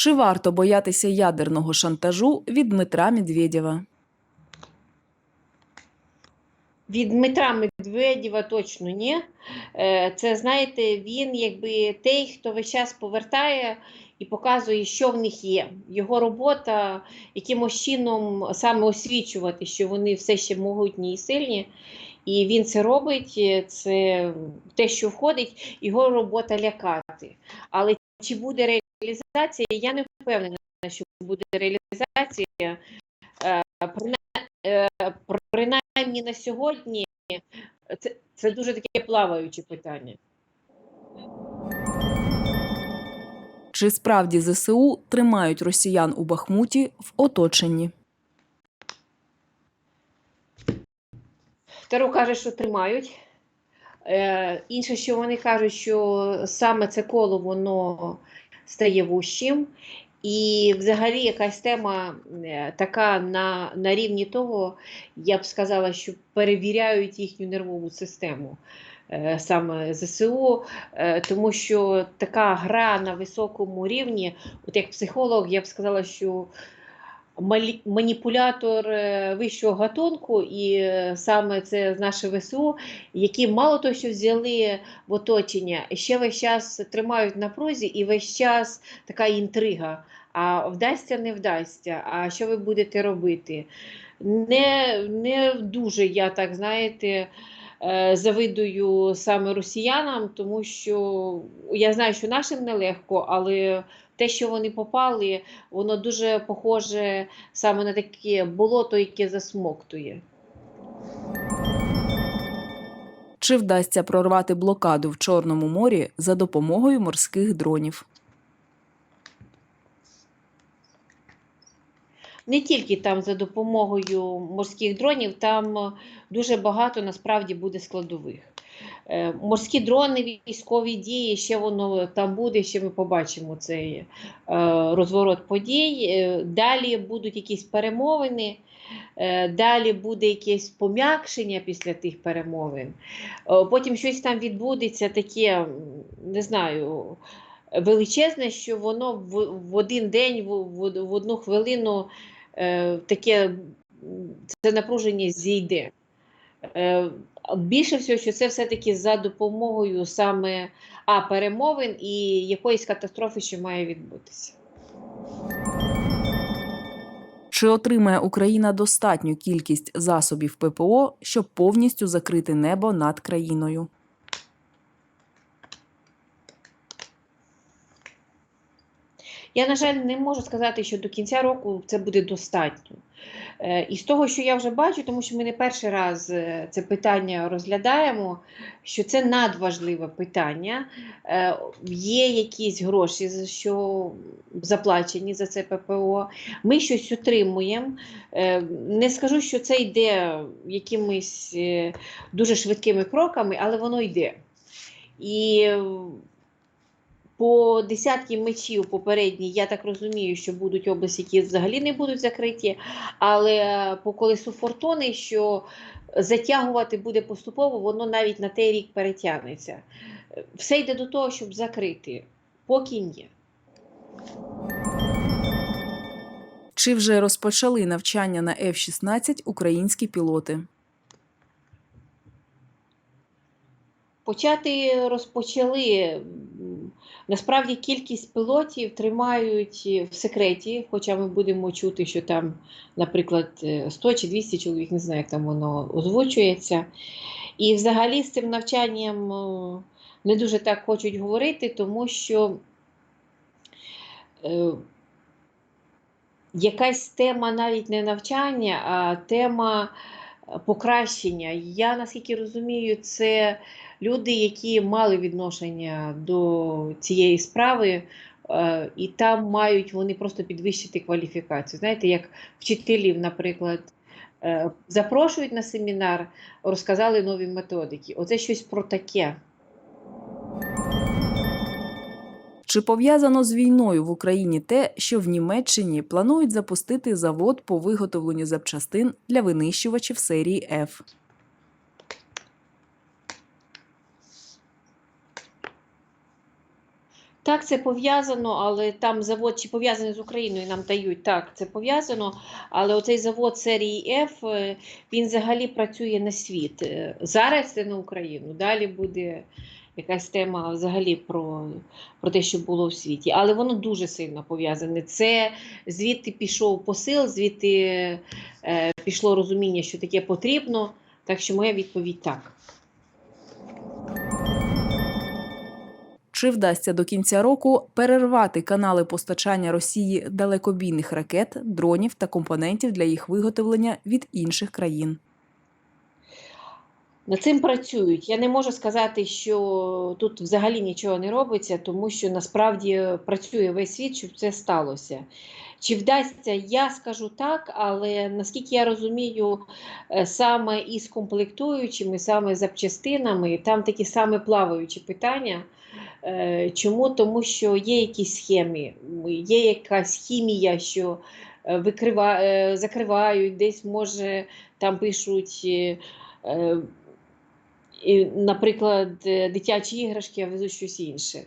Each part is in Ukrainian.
Чи варто боятися ядерного шантажу від Дмитра Медведєва? Від Дмитра Медведєва точно ні. Е, Це, знаєте, він якби той, хто весь час повертає і показує, що в них є. Його робота якимось чином саме освічувати, що вони все ще могутні і сильні. І він це робить, е, це те, що входить, його робота лякати. Але чи буде реалізація, я не впевнена, що буде реалізація. Е, е, Принаймні на сьогодні це, це дуже таке плаваюче питання. Чи справді ЗСУ тримають росіян у Бахмуті в оточенні? Таро каже, що тримають. Е, інше, що вони кажуть, що саме це коло воно стає вущим. І взагалі якась тема е, така на, на рівні того, я б сказала, що перевіряють їхню нервову систему е, саме ЗСУ, тому що така гра на високому рівні, от як психолог, я б сказала, що маніпулятор е, вищого гатунку, і е, саме це наше ВСУ, які мало того, що взяли в оточення, ще весь час тримають на прозі і весь час така інтрига. А вдасться, не вдасться. А що ви будете робити? Не, не дуже я так знаєте. е, Завидую саме росіянам, тому що я знаю, що нашим нелегко, але те, що вони попали, воно дуже похоже саме на таке болото, яке засмоктує. Чи вдасться прорвати блокаду в Чорному морі за допомогою морських дронів? Не тільки там за допомогою морських дронів, там е, дуже багато насправді буде складових. Е, Морські дрони, військові дії, ще воно там буде, ще ми побачимо цей е, розворот подій. Далі будуть якісь перемовини, далі буде якесь пом'якшення після тих перемовин. Потім щось там відбудеться таке, не знаю, величезне, що воно в, один день, в, одну хвилину таке це напруження зійде. Е, більше всього, що це все-таки за допомогою саме а, перемовин і якоїсь катастрофи, що має відбутися. Чи отримає Україна достатню кількість засобів ППО, щоб повністю закрити небо над країною? Я, на жаль, не можу сказати, що до кінця року це буде достатньо. Е, І з того, що я вже бачу, тому що ми не перший раз е, це питання розглядаємо, що це надважливе питання. Е, Є якісь гроші, що заплачені за це ППО. Ми щось отримуємо. Не скажу, що це йде якимись дуже швидкими кроками, але воно йде. І по десятки мечів попередні, я так розумію, що будуть області, які взагалі не будуть закриті, але по колесу фортуни, що затягувати буде поступово, воно навіть на той рік перетягнеться. Все йде до того, щоб закрити, поки ні. Чи вже розпочали навчання на F-16 українські пілоти? Почати розпочали. Насправді кількість пілотів тримають в секреті, хоча ми будемо чути, що там, наприклад, е, 100 чи 200 чоловік, не знаю, як там воно озвучується. І взагалі з цим навчанням е, не дуже так хочуть говорити, тому що е, якась тема навіть не навчання, а тема е, покращення. Я наскільки розумію, це люди, які мали відношення до цієї справи, е, і там мають вони просто підвищити кваліфікацію. Знаєте, як вчителів, наприклад, е, запрошують на семінар, розказали нові методики. Оце щось про таке. Чи пов'язано з війною в Україні те, що в Німеччині планують запустити завод по виготовленню запчастин для винищувачів серії F? Так, це пов'язано, але там завод чи пов'язаний з Україною нам дають. Так, це пов'язано. Але оцей завод серії F, е, він взагалі працює на світ. Е, Зараз це на Україну. Далі буде якась тема взагалі про, про те, що було в світі. Але воно дуже сильно пов'язане. Це звідти пішов посил, звідти е, пішло розуміння, що таке потрібно. Так що моя відповідь так. Чи вдасться до кінця року перервати канали постачання Росії далекобійних ракет, дронів та компонентів для їх виготовлення від інших країн? Над цим працюють. Я не можу сказати, що тут взагалі нічого не робиться, тому що насправді працює весь світ, щоб це сталося. Чи вдасться, я скажу так, але наскільки я розумію, е, саме із комплектуючими, саме запчастинами, там такі саме плаваючі питання. Е, Чому? Тому що є якісь схеми, є якась хімія, що е, викрива, закривають, десь може там пишуть. І, наприклад, е, дитячі іграшки, а везуть щось інше.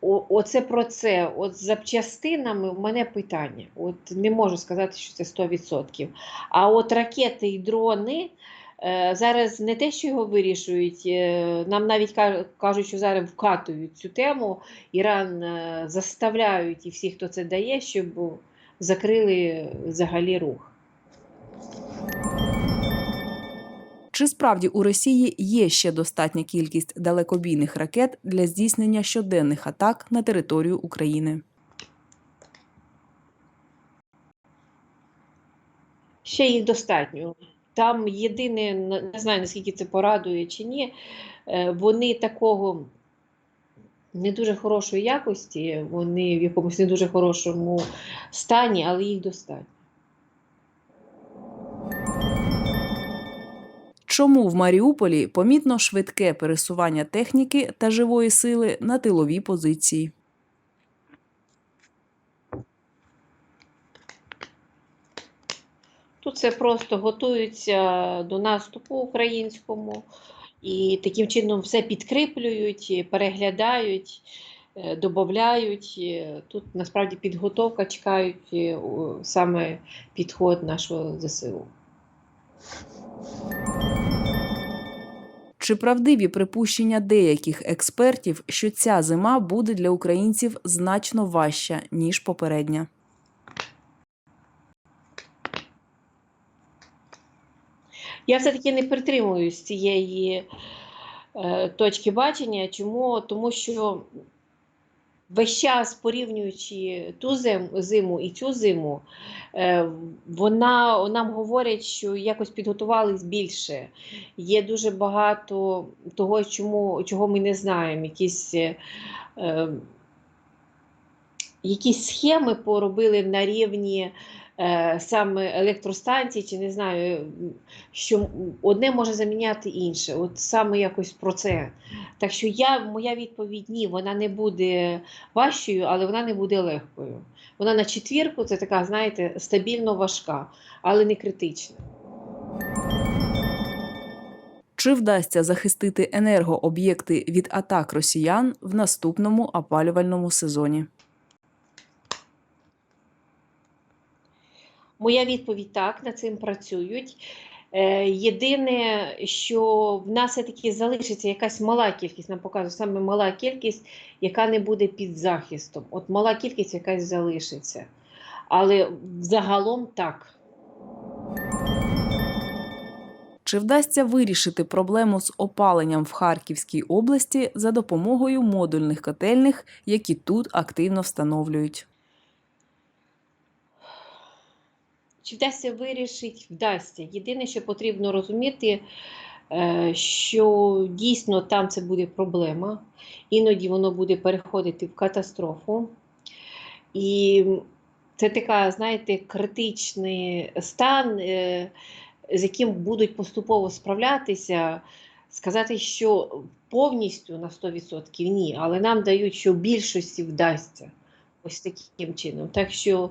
О, оце про це. От з запчастинами в мене питання. От не можу сказати, що це 100%. А от ракети і дрони е, зараз не те, що його вирішують, е, нам навіть кажуть, що зараз вкатують цю тему. Іран заставляють і всі, хто це дає, щоб закрили взагалі рух. Чи справді у Росії є ще достатня кількість далекобійних ракет для здійснення щоденних атак на територію України? Ще їх достатньо. Там єдине, не знаю наскільки це порадує чи ні, е, вони такого не дуже хорошої якості, вони в якомусь не дуже хорошому стані, але їх достатньо. Чому в Маріуполі помітно швидке пересування техніки та живої сили на тилові позиції? Тут це просто готуються до наступу українському і таким чином все підкріплюють, переглядають, е, додають. Е, Тут насправді підготовка чекають е, саме підход нашого ЗСУ. Чи правдиві припущення деяких експертів, що ця зима буде для українців значно важча ніж попередня? Я все-таки не притримуюсь цієї е, точки бачення. Чому? Тому що весь час порівнюючи ту зиму і цю зиму, е, вона нам говорять, що якось підготувались більше. Є дуже багато того, чому, чого ми не знаємо. Якісь, е, е, якісь схеми поробили на рівні. Е, Саме електростанції, чи не знаю, що одне може заміняти інше. От саме якось про це. Так що я, моя відповідь ні, вона не буде важчою, але вона не буде легкою. Вона на четвірку, це така, знаєте, стабільно важка, але не критична. Чи вдасться захистити енергооб'єкти від атак росіян в наступному опалювальному сезоні? Моя відповідь так, над цим працюють. Е, Єдине, що в нас все-таки залишиться якась мала кількість, нам показує саме мала кількість, яка не буде під захистом. От мала кількість якась залишиться. Але загалом так. Чи вдасться вирішити проблему з опаленням в Харківській області за допомогою модульних котельних, які тут активно встановлюють? Чи вдасться вирішити? Вдасться. Єдине, що потрібно розуміти, е, що дійсно там це буде проблема, іноді воно буде переходити в катастрофу. І це така, знаєте, критичний стан, е, з яким будуть поступово справлятися. Сказати, що повністю на 100% ні, але нам дають, що більшості вдасться. Ось таким чином. Так що